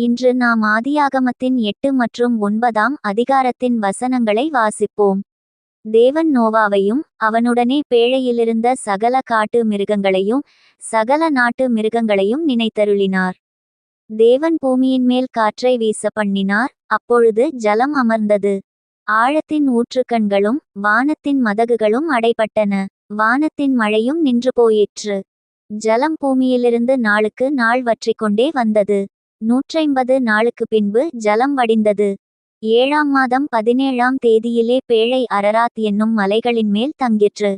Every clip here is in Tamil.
இன்று நாம் ஆதியாகமத்தின் எட்டு மற்றும் ஒன்பதாம் அதிகாரத்தின் வசனங்களை வாசிப்போம். தேவன் நோவாவையும் அவனுடனே பேழையிலிருந்த சகல காட்டு மிருகங்களையும் சகல நாட்டு மிருகங்களையும் நினைத்தருளினார். தேவன் பூமியின் மேல் காற்றை வீச பண்ணினார் அப்பொழுது ஜலம் அமர்ந்தது. ஆழத்தின் ஊற்றுக்கண்களும் வானத்தின் மதகுகளும் அடைபட்டன. வானத்தின் மழையும் நின்று போயிற்று. ஜலம் பூமியிலிருந்து நாளுக்கு நாள் வற்றிக்கொண்டே வந்தது. நூற்றைம்பது நாளுக்கு பின்பு ஜலம் வடிந்தது. ஏழாம் மாதம் பதினேழாம் தேதியிலே பேழை அரராத் என்னும் மலைகளின் மேல் தங்கிற்று.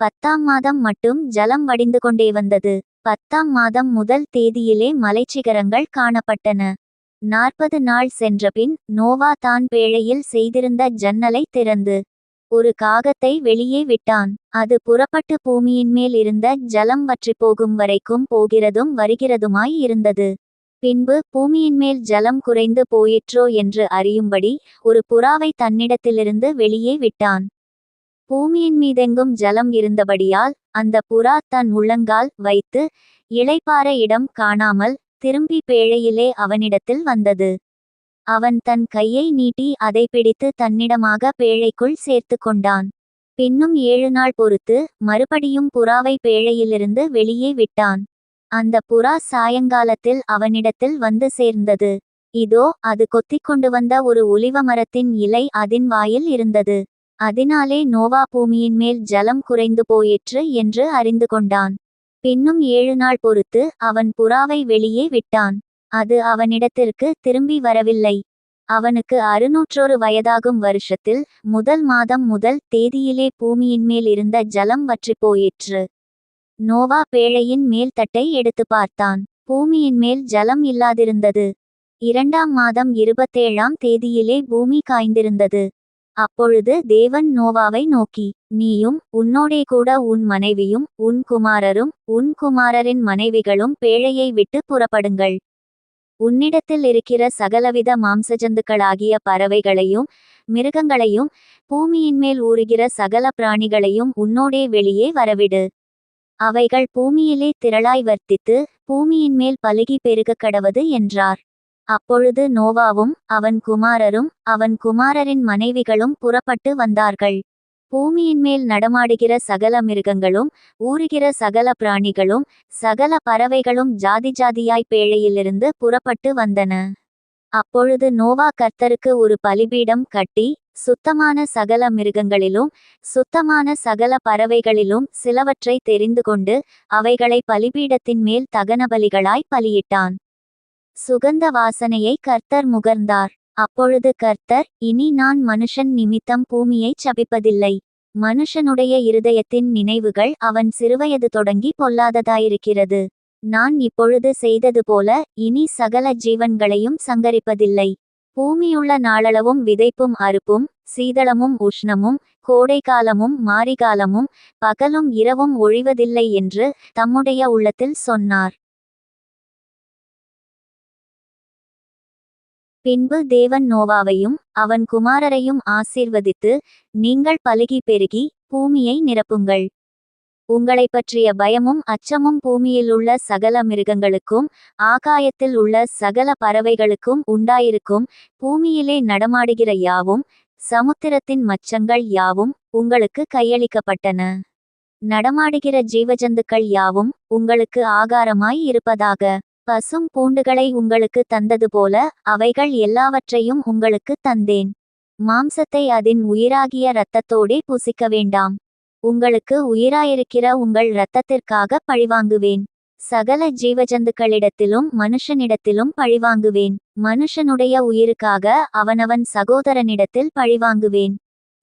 பத்தாம் மாதம் மட்டும் ஜலம் வடிந்து கொண்டே வந்தது. பத்தாம் மாதம் முதல் தேதியிலே மலைச்சிகரங்கள் காணப்பட்டன. நாற்பது நாள் சென்றபின் நோவா தான் பேழையில் செய்திருந்த ஜன்னலை திறந்து ஒரு காகத்தை வெளியே விட்டான். அது புறப்பட்டு பூமியின் மேல் இருந்த ஜலம் வற்றிப் போகும் வரைக்கும் போகிறதும் வருகிறதுமாய் இருந்தது. பின்பு பூமியின் மேல் ஜலம் குறைந்து போயிற்றோ என்று அறியும்படி ஒரு புறாவை தன்னிடத்திலிருந்து வெளியே விட்டான். பூமியின் மீதெங்கும் ஜலம் இருந்தபடியால் அந்த புறா தன் உள்ளங்கால் வைத்து இளைப்பாற இடம் காணாமல் திரும்பி பேழையிலே அவனிடத்தில் வந்தது. அவன் தன் கையை நீட்டி அதை பிடித்து தன்னிடமாக பேழைக்குள் சேர்த்து கொண்டான். பின்னும் ஏழு நாள் பொறுத்து மறுபடியும் புறாவை பேழையிலிருந்து வெளியே விட்டான். அந்த புறா சாயங்காலத்தில் அவனிடத்தில் வந்து சேர்ந்தது. இதோ அது கொத்திக் கொண்டு வந்த ஒரு ஒலிவ மரத்தின் இலை அதின் வாயில் இருந்தது. அதனாலே நோவா பூமியின் மேல் ஜலம் குறைந்து போயிற்று என்று அறிந்து கொண்டான். பின்னும் ஏழு நாள் பொறுத்து அவன் புறாவை வெளியே விட்டான். அது அவனிடத்திற்கு திரும்பி வரவில்லை. அவனுக்கு அறுநூற்றொரு வயதாகும் வருஷத்தில் முதல் மாதம் முதல் தேதியிலே பூமியின் மேல் இருந்த ஜலம் வற்றிப் போயிற்று. நோவா பேழையின் மேல் தட்டை எடுத்து பார்த்தான். பூமியின் மேல் ஜலம் இல்லாதிருந்தது. இரண்டாம் மாதம் இருபத்தேழாம் தேதியிலே பூமி காய்ந்திருந்தது. அப்பொழுது தேவன் நோவாவை நோக்கி நீயும் உன்னோடே கூட உன் மனைவியும் உன் குமாரரும் உன் குமாரரின் மனைவிகளும் பேழையை விட்டு புறப்படுங்கள். உன்னிடத்தில் இருக்கிற சகலவித மாம்சஜந்துக்களாகிய பறவைகளையும் மிருகங்களையும் பூமியின் மேல் ஊறுகிற சகல பிராணிகளையும் உன்னோடே வெளியே வரவிடு. அவைகள் பூமியிலே திரளாய் வர்த்தித்து பூமியின் மேல் பலுகி பெருகக் கடவது என்றார். அப்பொழுது நோவாவும் அவன் குமாரரும் அவன் குமாரரின் மனைவிகளும் புறப்பட்டு வந்தார்கள். பூமியின் மேல் நடமாடுகிற சகல மிருகங்களும் ஊறுகிற சகல பிராணிகளும் சகல பறவைகளும் ஜாதி ஜாதியாய் பேழையிலிருந்து புறப்பட்டு வந்தன. அப்பொழுது நோவா கர்த்தருக்கு ஒரு பலிபீடம் கட்டி சுத்தமான சகல மிருகங்களிலும் சுத்தமான சகல பறவைகளிலும் சிலவற்றை தெரிந்து கொண்டு அவைகளை பலிபீடத்தின் மேல் தகனபலிகளாய் பலியிட்டான். சுகந்த வாசனையை கர்த்தர் முகர்ந்தார். அப்பொழுது கர்த்தர் இனி நான் மனுஷன் நிமித்தம் பூமியைச் சபிப்பதில்லை. மனுஷனுடைய இருதயத்தின் நினைவுகள் அவன் சிறுவயது தொடங்கி பொல்லாததாயிருக்கிறது. நான் இப்பொழுது செய்தது போல இனி சகல ஜீவன்களையும் சங்கரிப்பதில்லை. பூமியுள்ள நாளளவும் விதைப்பும் அறுப்பும் சீதளமும் உஷ்ணமும் கோடைக்காலமும் மாரிகாலமும் பகலும் இரவும் ஒழிவதில்லை என்று தம்முடைய உள்ளத்தில் சொன்னார். பின்பு தேவன் நோவாவையும் அவன் குமாரரையும் ஆசீர்வதித்து நீங்கள் பலுகி பெருகி பூமியை நிரப்புங்கள். உங்களை பற்றிய பயமும் அச்சமும் பூமியில் உள்ள சகல மிருகங்களுக்கும் ஆகாயத்தில் உள்ள சகல பறவைகளுக்கும் உண்டாயிருக்கும். பூமியிலே நடமாடுகிற யாவும் சமுத்திரத்தின் மச்சங்கள் யாவும் உங்களுக்கு கையளிக்கப்பட்டன. நடமாடுகிற ஜீவஜந்துக்கள் யாவும் உங்களுக்கு ஆகாரமாய் இருப்பதாக. பசும் பூண்டுகளை உங்களுக்கு தந்தது போல அவைகள் எல்லாவற்றையும் உங்களுக்கு தந்தேன். மாம்சத்தை அதன் உயிராகிய இரத்தத்தோடே புசிக்க வேண்டாம். உங்களுக்கு உயிராயிருக்கிற உங்கள் இரத்தத்திற்காக பழிவாங்குவேன். சகல ஜீவஜந்துக்களிடத்திலும் மனுஷனிடத்திலும் பழிவாங்குவேன். மனுஷனுடைய உயிருக்காக அவனவன் சகோதரனிடத்தில் பழிவாங்குவேன்.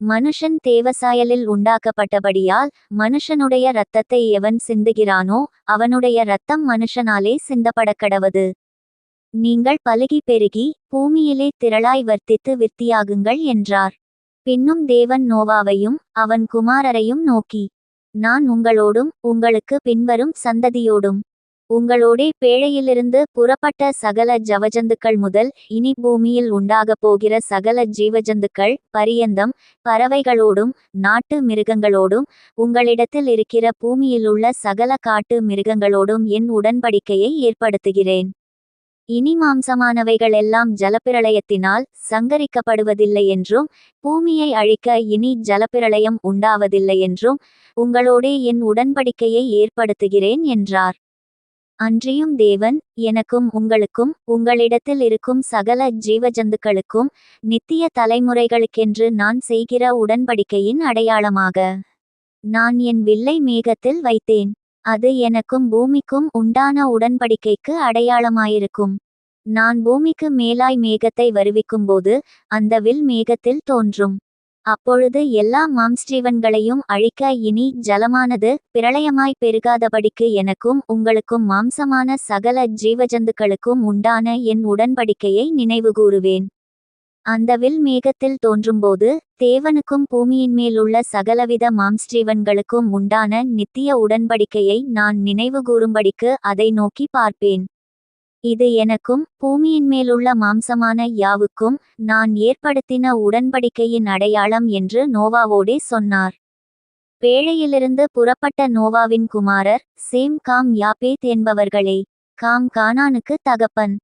மனுஷன் தேவசாயலில் உண்டாக்கப்பட்டபடியால் மனுஷனுடைய இரத்தத்தை எவன் சிந்துகிறானோ அவனுடைய இரத்தம் மனுஷனாலே சிந்தப்படக்கடவது. நீங்கள் பலுகி பெருகி பூமியிலே திரளாய் வர்த்தித்து விருத்தியாகுங்கள் என்றார். பின்னும் தேவன் நோவாவையும் அவன் குமாரரையும் நோக்கி நான் உங்களோடும் உங்களுக்கு பின்வரும் சந்ததியோடும் உங்களோடே பேழையிலிருந்து புறப்பட்ட சகல ஜவஜந்துக்கள் முதல் இனி பூமியில் உண்டாகப் போகிற சகல ஜீவஜந்துக்கள் பரியந்தம் பறவைகளோடும் நாட்டு மிருகங்களோடும் உங்களிடத்தில் இருக்கிற பூமியிலுள்ள சகல காட்டு மிருகங்களோடும் என் உடன்படிக்கையை ஏற்படுத்துகிறேன். இனி மாம்சமானவைகள் எல்லாம் ஜலப்பிரளயத்தினால் சங்கரிக்கப்படுவதில்லை என்றும் பூமியை அழிக்க இனி ஜலப்பிரளயம் உண்டாவதில்லை என்றும் உங்களோடே என் உடன்படிக்கையை ஏற்படுத்துகிறேன் என்றார். அன்றியும் தேவன் எனக்கும் உங்களுக்கும் உங்களிடத்தில் இருக்கும் சகல ஜீவஜந்துக்களுக்கும் நித்திய தலைமுறைகளுக்கென்று நான் செய்கிற உடன்படிக்கையின் அடையாளமாக நான் என் வில்லை மேகத்தில் வைத்தேன். அது எனக்கும் பூமிக்கும் உண்டான உடன்படிக்கைக்கு அடையாளமாயிருக்கும். நான் பூமிக்கு மேலாய் மேகத்தை வருவிக்கும்போது அந்த வில் மேகத்தில் தோன்றும். அப்பொழுது எல்லா மாம்ஸ்டீவன்களையும் அழிக்க இனி ஜலமானது பிரளயமாய் பெருகாதபடிக்கு எனக்கும் உங்களுக்கும் மாம்சமான சகல ஜீவஜந்துக்களுக்கும் உண்டான என் உடன்படிக்கையை நினைவுகூறுவேன் அந்த வில் மேகத்தில் தோன்றும்போது தேவனுக்கும் பூமியின் மேலுள்ள சகலவித மாம்ஸ்டீவன்களுக்கும் உண்டான நித்திய உடன்படிக்கையை நான் நினைவுகூரும்படிக்கு அதை நோக்கி பார்ப்பேன். இது எனக்கும் பூமியின் மேலுள்ள மாம்சமான யாவுக்கும் நான் ஏற்படுத்தின உடன்படிக்கையின் அடையாளம் என்று நோவாவோடே சொன்னார். பேழையிலிருந்து புறப்பட்ட நோவாவின் குமாரர் சேம் காம் யாப்பேத் என்பவர்களே காம் கானானுக்கு தகப்பன்.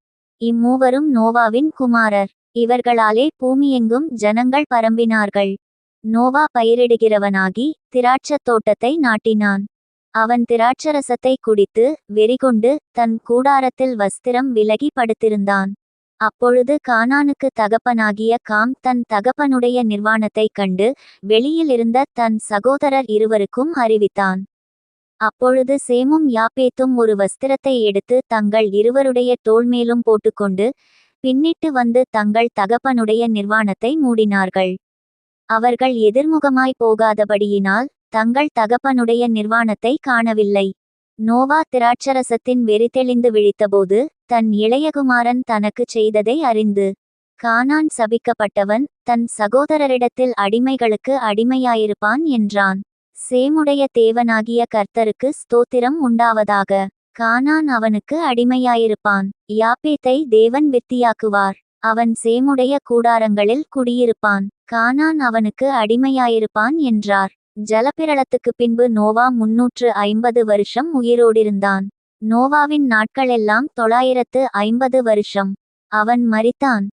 இம்மூவரும் நோவாவின் குமாரர். இவர்களாலே பூமியெங்கும் ஜனங்கள் பரம்பினார்கள். நோவா பயிரிடுகிறவனாகி திராட்சத் தோட்டத்தை நாட்டினான். அவன் திராட்சரசத்தை குடித்து வெறிகொண்டு தன் கூடாரத்தில் வஸ்திரம் விலகி படுத்திருந்தான். அப்பொழுது கானானுக்கு தகப்பனாகிய காம் தன் தகப்பனுடைய நிர்வாணத்தைக் கண்டு வெளியில் இருந்த தன் சகோதரர் இருவருக்கும் அறிவித்தான். அப்பொழுது சேமும் யாப்பேத்தும் ஒரு வஸ்திரத்தை எடுத்து தங்கள் இருவருடைய தோள்மேலும் போட்டுக்கொண்டு பின்னிட்டு வந்து தங்கள் தகப்பனுடைய நிர்வாணத்தை மூடினார்கள். அவர்கள் எதிர்முகமாய் போகாதபடியினால் தங்கள் தகப்பனுடைய நிர்வாணத்தை காணவில்லை. நோவா திராட்சரசத்தின் வெறித்தெளிந்து விழித்தபோது தன் இளையகுமாரன் தனக்கு செய்ததை அறிந்து கானான் சபிக்கப்பட்டவன் தன் சகோதரரிடத்தில் அடிமைகளுக்கு அடிமையாயிருப்பான் என்றான். சேமுடைய தேவனாகிய கர்த்தருக்கு ஸ்தோத்திரம் உண்டாவதாக. கானான் அவனுக்கு அடிமையாயிருப்பான். யாப்பேத்தை தேவன் வித்தியாக்குவார் அவன் சேமுடைய கூடாரங்களில் குடியிருப்பான். கானான் அவனுக்கு அடிமையாயிருப்பான் என்றார். ஜலப்பிரளத்துக்கு பின்பு நோவா முன்னூற்று ஐம்பது வருஷம் உயிரோடிருந்தான். நோவாவின் நாட்களெல்லாம் தொள்ளாயிரத்து ஐம்பது வருஷம். அவன் மரித்தான்.